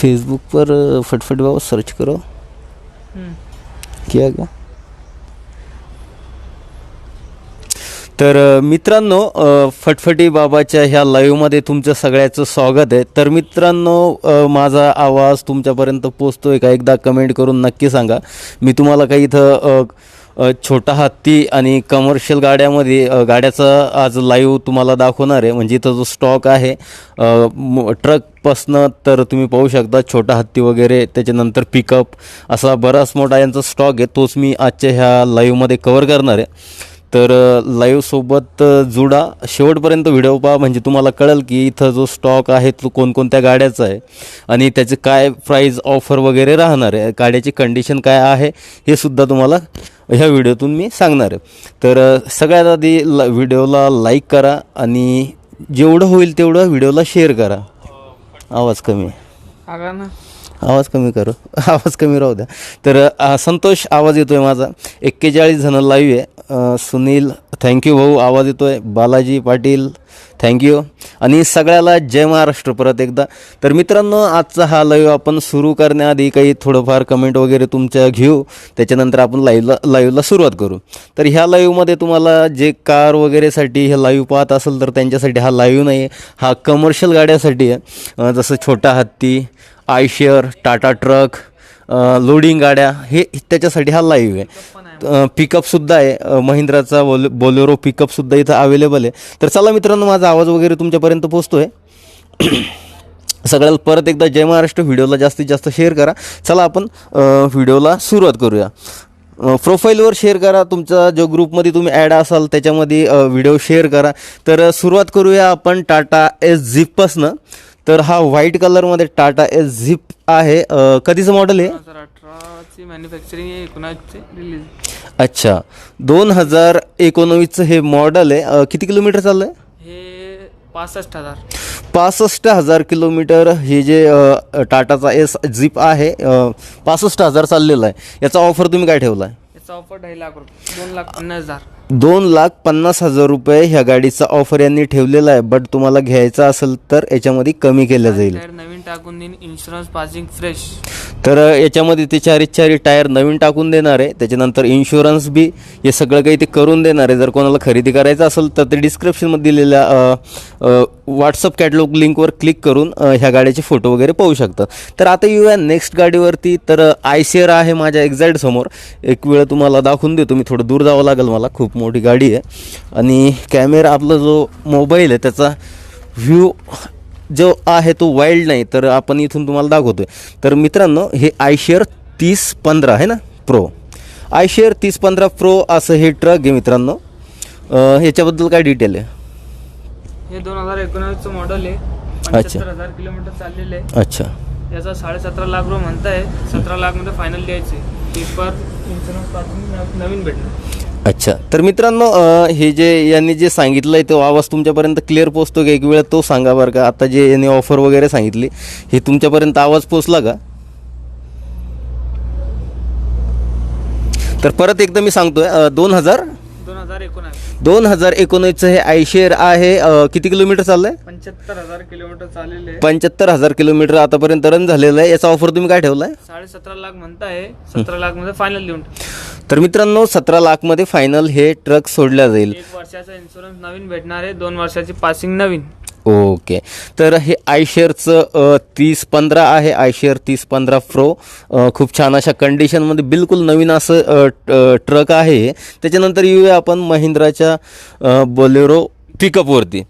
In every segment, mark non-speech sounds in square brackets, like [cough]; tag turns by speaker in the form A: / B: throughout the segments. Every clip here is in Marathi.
A: फेसबुक पर फटफट बाबा सर्च करो. किया का तर मित्रांनो फटफटी बाबाच्या ह्या लाईव्हमध्ये तुमचं सगळ्याचं स्वागत आहे. तर मित्रांनो माझा आवाज तुमच्यापर्यंत पोचतोय का? एकदा कमेंट करून नक्की सांगा. मी तुम्हाला काही इथं छोटा हत्ती आणि कमर्शियल गाड्यामध्ये गाड्याचा आज लाईव्ह तुम्हाला दाखवणार आहे. म्हणजे इथं जो स्टॉक आहे ट्रकपासनं तर तुम्ही पाहू शकता छोटा हत्ती वगैरे त्याच्यानंतर पिकअप असा बराच मोठा यांचा स्टॉक आहे. तोच मी आजच्या ह्या लाईव्हमध्ये कवर करणार आहे. तर लाईव्हसोबत जुडा. शेवटपर्यंत व्हिडिओ पहा. म्हणजे तुम्हाला कळेल की इथं जो स्टॉक आहे तो कोणकोणत्या गाड्याचा आहे. आणि त्याचे काय प्राईज ऑफर वगैरे राहणार आहे. गाड्याची कंडिशन काय आहे हे सुद्धा तुम्हाला ह्या व्हिडिओतून मी सांगणार आहे. तर सगळ्यात आधी ल व्हिडिओला लाईक करा आणि जेवढं होईल तेवढं व्हिडिओला शेअर करा. आवाज कमी आहे.
B: ना.
A: आवाज कमी करू. [laughs] आवाज कमी राहू द्या. तर संतोष आवाज येतोय माझा. एक्केचाळीस जण लाईव्ह आहे. सुनील थँक्यू भाऊ आवाज येतोय. बालाजी पाटील थँक्यू आणि सगळ्याला जय महाराष्ट्र परत एकदा. तर मित्रांनो आजचा हा लाईव्ह आपण सुरू करण्याआधी काही थोडंफार कमेंट वगैरे तुमच्या घेऊ. त्याच्यानंतर आपण लाईव्हला लाईव्हला सुरुवात करू. तर ह्या लाईव्हमध्ये तुम्हाला जे कार वगैरेसाठी हे लाईव्ह पाहत असेल तर त्यांच्यासाठी हा लाईव्ह नाही आहे हा कमर्शियल गाड्यासाठी आहे. जसं छोटा हत्ती आयशेअर टाटा ट्रक लोडिंग गाड्या हे त्याच्यासाठी हा लाईव्ह आहे. पिकअपसुद्धा आहे. महिंद्राचा बोल बोलेरो पिकअपसुद्धा इथं अवेलेबल आहे. तर चला मित्रांनो माझा आवाज वगैरे तुमच्यापर्यंत पोचतो आहे [clears throat] सगळ्याला परत एकदा जय महाराष्ट्र. व्हिडिओला जास्तीत जास्त शेअर करा. चला आपण व्हिडिओला सुरुवात करूया. प्रोफाईलवर शेअर करा. तुमचा जो ग्रुपमध्ये तुम्ही ॲड असाल त्याच्यामध्ये व्हिडिओ शेअर करा. तर सुरुवात करूया आपण टाटा एस झिपपासनं तर हा व्हाईट कलरमध्ये टाटा एस झिप आहे. अ, कधीचं मॉडेल आहे
B: दोन हजार अठराची मॅन्युफॅक्चरिंग आहे एकोणासचे रिलीज
A: अच्छा. दोन हजार एकोणवीसचं हे मॉडेल आहे. अ, किती किलोमीटर चाललं आहे
B: हे पासष्ट हजार.
A: पासष्ट हजार किलोमीटर हे जे अ, टाटाचा एस झिप आहे अ, पासष्ट हजार चाललेलं आहे. याचा ऑफर तुम्ही काय ठेवला आहे
B: याचा ऑफर ढाई लाख रुपये दोन लाख पन्नास हजार.
A: दोन लाख पन्नास हजार रुपये ह्या गाडीचा ऑफर यांनी ठेवलेला आहे. बट तुम्हाला घ्यायचा असेल तर याच्यामध्ये कमी केलं जाईल.
B: नवीन टाकून देईन. इन्शुरन्स पासिंग फ्रेश
A: तर याच्यामध्ये ते चारी चारी टायर नवीन टाकून देणार आहे. त्याच्यानंतर इन्शुरन्स बी हे सगळं काही ते करून देणार आहे. जर कोणाला खरेदी करायचं असेल तर ते डिस्क्रिप्शनमध्ये दिलेल्या व्हॉट्सअप कॅटलॉग लिंकवर क्लिक करून ह्या गाड्याचे फोटो वगैरे पाहू शकतात तर आता येऊया नेक्स्ट गाडीवरती. तर आय सी आहे माझ्या एक्झॅक्ट समोर. एक वेळ तुम्हाला दाखवून देतो. मी थोडं दूर जावं लागेल मला. खूप मोठी गाडी आहे. आणि कॅमेरा आपला जो मोबाईल आहे त्याचा व्ह्यू जो आहे तो वाईल्ड नाही. तर आपण इथून तुम्हाला दाखवतोय. तर मित्रांनो हे आयशेअर तीस पंधरा आहे ना प्रो आयशेअर तीस पंधरा प्रो असं हे ट्रक आहे मित्रांनो. ह्याच्याबद्दल काय डिटेल आहे?
B: हे दोन हजार एकोणावीसचं मॉडेल आहे. पंच्याहत्तर हजार किलोमीटर चाललेलं आहे.
A: अच्छा.
B: याचा साडेसतरा लाख रुपये म्हणताय. सतरा लाखमध्ये फायनल द्यायचे पेपर इन्शुरन्स नवीन भेटणार.
A: अच्छा. तर मित्रांनो हे जे यांनी जे सांगितलं आहे तो आवाज तुमच्यापर्यंत क्लिअर पोचतो का? एक वेळ तो सांगा बरं का. आता जे यांनी ऑफर वगैरे सांगितली हे तुमच्यापर्यंत आवाज पोचला का? तर परत एकदा मी सांगतोय दोन हजार
B: दोन हजार एकोणावीस
A: दोन हजार एकोणीसचं हे आयशेअर आहे अं, किती किलोमीटर चाललं आहे
B: पंच्याहत्तर हजार किलोमीटर चाललेले
A: पंच्याहत्तर हजार किलोमीटर आतापर्यंत रन झालेलं आहे. याचा ऑफर तुम्ही काय ठेवला आहे
B: साडे सतरा लाख म्हणताय. सतरा लाखमध्ये फायनल टाक.
A: तर मित्रांनो सतरा लाखमध्ये फायनल हे ट्रक सोडल्या जाईल.
B: एक वर्षाचा इन्शुरन्स नवीन भेटणार आहे. दोन वर्षाची पासिंग नवीन.
A: ओके. तर हे आयशेअरचं तीस पंधरा आहे. आयशेअर तीस पंधरा प्रो खूप छान अशा कंडिशनमध्ये बिलकुल नवीन असं अ, ट- अ, ट्रक आहे. त्याच्यानंतर येऊया आपण महिंद्राच्या बोलेरो पिकअपवरती.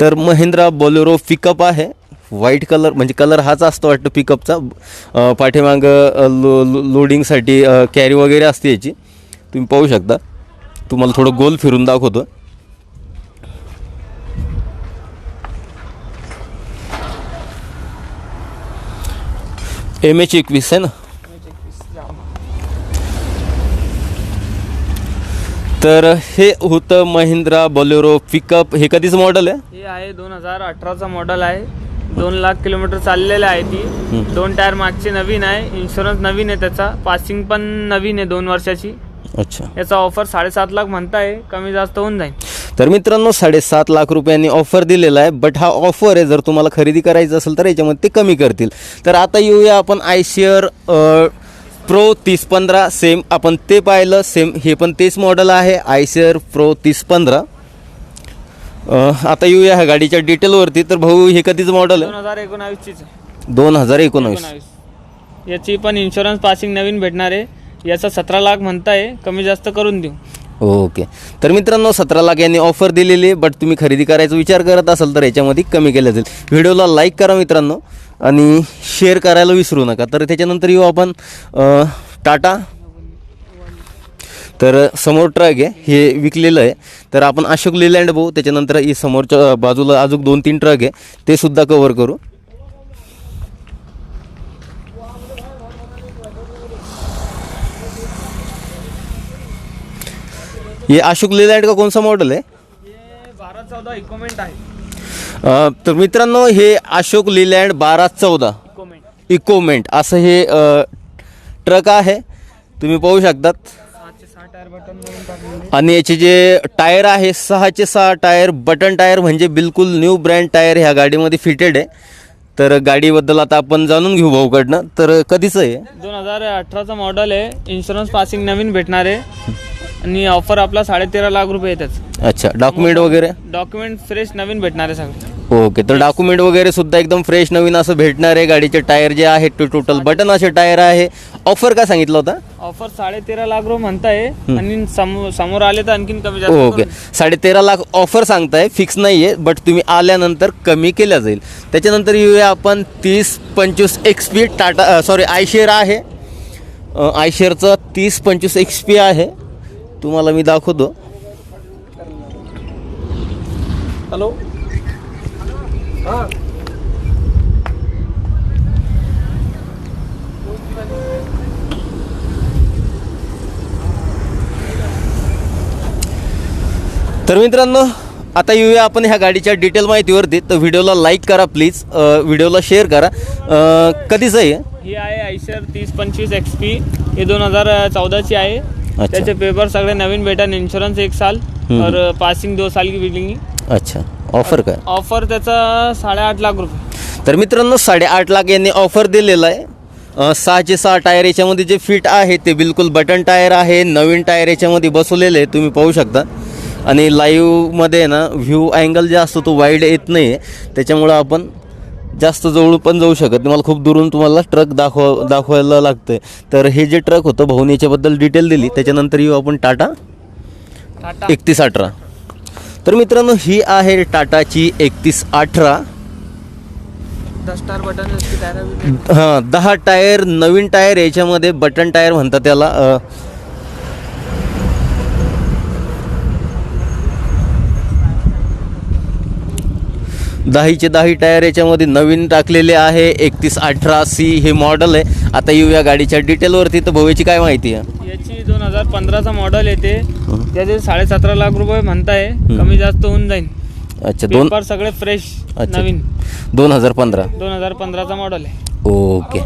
A: तर महिंद्रा बोलेरो पिकअप आहे. व्हाईट कलर म्हणजे कलर हाच असतो वाटतं पिकअपचा. अ, पाठीमागं लो लो- लोडिंगसाठी कॅरी वगैरे असते याची. तुम्ही पाहू शकता. तुम्हाला थोडं गोल फिरून दाखवतो. एम एच एकवीस आहे ना? तर हे होतं महिंद्रा बोलेरो पिकअप. हे कधीचं मॉडेल आहे?
B: हे आहे दोन हजार अठराचा मॉडेल आहे. दोन लाख किलोमीटर चाललेलं आहे ती. दोन टायर मागचे नवीन आहे. इन्शुरन्स नवीन आहे त्याचा. पासिंग पण नवीन आहे दोन वर्षाची.
A: अच्छा.
B: याचा ऑफर साडेसात लाख म्हणताय कमी जास्त होऊन जाईल.
A: तर मित्रांनो साडेसात लाख रुपयांनी ऑफर दिलेला आहे. बट हा ऑफर आहे जर तुम्हाला खरेदी करायचं असेल तर याच्यामध्ये ते कमी करतील. तर आता येऊया आपण आयशियर प्रो तीस पंधरा सेम आपण ते पाहिलं सेम हे पण तेच मॉडेल आहे आयशियर प्रो तीस पंधरा. आता येऊया ह्या गाडीच्या डिटेलवरती तर भाऊ हे कधीचं मॉडेल
B: दोन हजार एकोणावीसचीच
A: दोन हजार एकोणावीस.
B: एकोणावीस. याची पण इन्शुरन्स पासिंग नवीन भेटणार आहे. याचा सतरा लाख म्हणताय कमी जास्त करून देऊ.
A: ओके. तर मित्रांनो सतरा लाख यांनी ऑफर दिलेली आहे बट तुम्ही खरेदी करायचा विचार करत असाल तर याच्यामध्ये कमी केलं जाईल. व्हिडिओला लाईक करा मित्रांनो. आणि शेअर करायला विसरू नका. तर त्याच्यानंतर येऊ आपण टाटा. तर समोर ट्रक आहे हे विकलेलं आहे. तर आपण अशोक लेलँड बघू त्याच्यानंतर ही समोरच्या बाजूला अजून दोन तीन ट्रक आहे ते सुद्धा कवर करू. हे अशोक लेलँड का कोणसा मॉडेल आहे?
B: बारा चौदा इक्विपमेंट आहे.
A: अ, तर मित्रांनो हे अशोक लिलँड बारा चौदा.
B: इकोमेंट.
A: इकोमेंट असं हे अ, ट्रक आहे. तुम्ही पाहू शकतात.
B: सहाचे सहा बटन
A: आणि याचे जे टायर आहे सहाचे सहा टायर बटन टायर म्हणजे बिलकुल न्यू ब्रँड टायर ह्या गाडीमध्ये फिटेड आहे. तर गाडीबद्दल आता आपण जाणून घेऊ भाऊकडनं. तर कधीचं आहे?
B: दोन हजार अठराचं मॉडेल आहे. इन्शुरन्स पासिंग नवीन भेटणार आहे. आणि ऑफर आपला साडेतेरा लाख रुपये त्याचं
A: अच्छा डॉक्युमेंट वगैरे?
B: डॉक्युमेंट फ्रेश नवीन भेटणार आहे सगळे.
A: ओके तर डॉक्युमेंट वगैरे सुद्धा एकदम फ्रेश नवीन असं भेटणार आहे. गाडीचे टायर जे आहेत ते टोटल बटन असे टायर आहे. ऑफर काय सांगितलं होता?
B: ऑफर साडेतेरा लाख रुपये म्हणताय आणि समो- समोर आले तर आणखीन कमी जास्त
A: ओके. साडे तेरा लाख ऑफर सांगताय फिक्स नाही आहे बट तुम्ही आल्यानंतर कमी केल्या जाईल. त्याच्यानंतर येऊया आपण तीस पंचवीस X P Tata sorry Eicher आहे. आयशेअरचं तीस पंचवीस एक्स पी आहे. तुम्हाला मी दाखवतो.
B: हॅलो?
A: तर मित्रांनो आता येऊया आपण ह्या गाडीच्या डिटेल माहितीवरती. तर व्हिडिओला लाईक करा प्लीज व्हिडिओला शेअर करा. कधीचं आहे?
B: ही आहे आयशर तीस पंचवीस एक्स पी हे दोन हजार चौदाची आहे. त्याचे पेपर सगळे नवीन भेटन इन्शुरन्स एक साल और पासिंग दो साल की बिलिंग
A: अच्छा. ऑफर काय?
B: ऑफर त्याचा साडेआठ लाख रुपये.
A: तर मित्रांनो साडेआठ लाख यांनी ऑफर दिलेला आहे. सहाचे सहा टायर याच्यामध्ये जे फिट आहे ते बिलकुल बटन टायर आहे नवीन टायर याच्यामध्ये बसवलेले आहे तुम्ही पाहू शकता. आणि लाईव्हमध्ये ना व्ह्यू अँगल जे असतो तो वाईड येत नाही आहे त्याच्यामुळं आपण जास्त जवळ पण जाऊ शकत नाही. मला खूप दुरून तुम्हाला ट्रक दाखव दाखवायला लागतं तर हे जे ट्रक होतं भाऊनी याच्याबद्दल डिटेल दिली. त्याच्यानंतर येऊ आपण टाटा
B: टाटा.
A: एकतीस अठरा. तर मित्रांनो ही आहे टाटाची एकतीस अठरा.
B: दस स्टार बटन
A: हां दहा टायर नवीन टायर याच्यामध्ये बटन टायर म्हणतात त्याला. दहाचे दहाही टायर याच्यामध्ये नवीन टाकलेले आहे. एकतीस अठरा सी हे मॉडेल आहे. आता येऊया गाडीच्या डिटेलवरती तर भव्याची काय माहिती आहे?
B: याची दोन हजार पंधराचा मॉडेल येते. त्याचे साडेसतरा लाख रुपये म्हणताय. कमी जास्त होऊन जाईल
A: अच्छा दोन
B: पेपर सगळे फ्रेश
A: अच्छा.
B: नवीन.
A: दोन हजार पंधरा.
B: दोन हजार पंधराचा मॉडेल आहे.
A: ओके.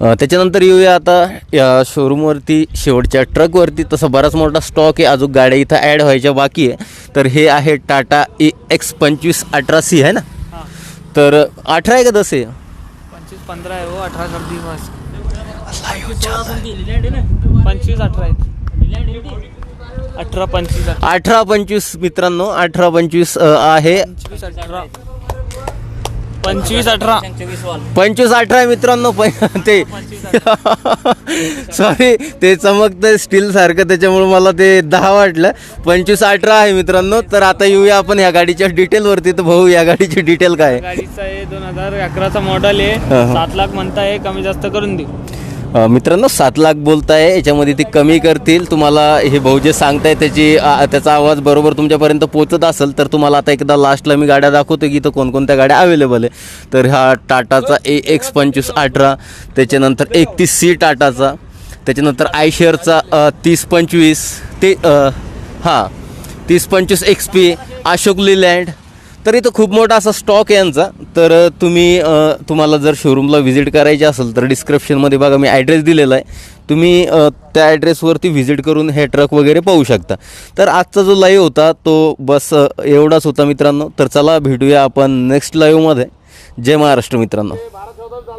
A: त्याच्यानंतर येऊया आता या शोरूमवरती शेवटच्या ट्रकवरती तसा बराच मोठा स्टॉक आहे. अजून गाड्या इथं ॲड व्हायच्या बाकी आहे. तर हे आहे टाटा ए एक्स पंचवीस अठरा सी आहे ना? तर अठरा आहे का दस आहे?
B: पंचवीस पंधरा आहे हो अठरा पंचवीस अठरा आहेत. अठरा पंचवीस अठरा.
A: पंचवीस मित्रांनो अठरा पंचवीस आहे.
B: पंचवीस अठरा पंचवीस अठरा
A: मित्रांनो पण ते सॉरी ते चमकतं स्टील सारखं त्याच्यामुळे मला ते दहा वाटलं पंचवीस अठरा आहे मित्रांनो तर आता येऊया आपण या गाडीच्या डिटेलवरती तर भाऊ या गाडीची डिटेल काय आहे?
B: गाडीचा दोन हजार अकराचा मॉडेल आहे. सात लाख म्हणताय कमी जास्त करून देऊ
A: मित्रांनो सात लाख बोलताय याच्यामध्ये ती कमी करतील. तुम्हाला हे भाऊ जे सांगताय त्याची त्याचा आवाज बरोबर तुमच्यापर्यंत पोचत असेल तर तुम्हाला आता एकदा लास्टला मी गाड्या दाखवतो की इथं कोणकोणत्या गाड्या अवेलेबल आहे. तर हा टाटाचा ए एक्स पंचवीस अठरा त्याच्यानंतर एकतीस सी टाटाचा त्याच्यानंतर आयशेअरचा तीस पंचवीस ते हां तीस पंचवीस एक्स पी अशोक लिलँड तर इथं खूप मोठा असा स्टॉक आहे यांचा. तर तुम्ही तुम्हाला जर शोरूमला व्हिजिट करायची असेल तर डिस्क्रिप्शनमध्ये बघा मी ॲड्रेस दिलेला आहे. तुम्ही त्या ॲड्रेसवरती व्हिजिट करून हे ट्रक वगैरे पाहू शकता. तर आजचा जो लाईव्ह होता तो बस एवढाच होता मित्रांनो. तर चला भेटूया आपण नेक्स्ट लाईव्हमध्ये जय महाराष्ट्र मित्रांनो.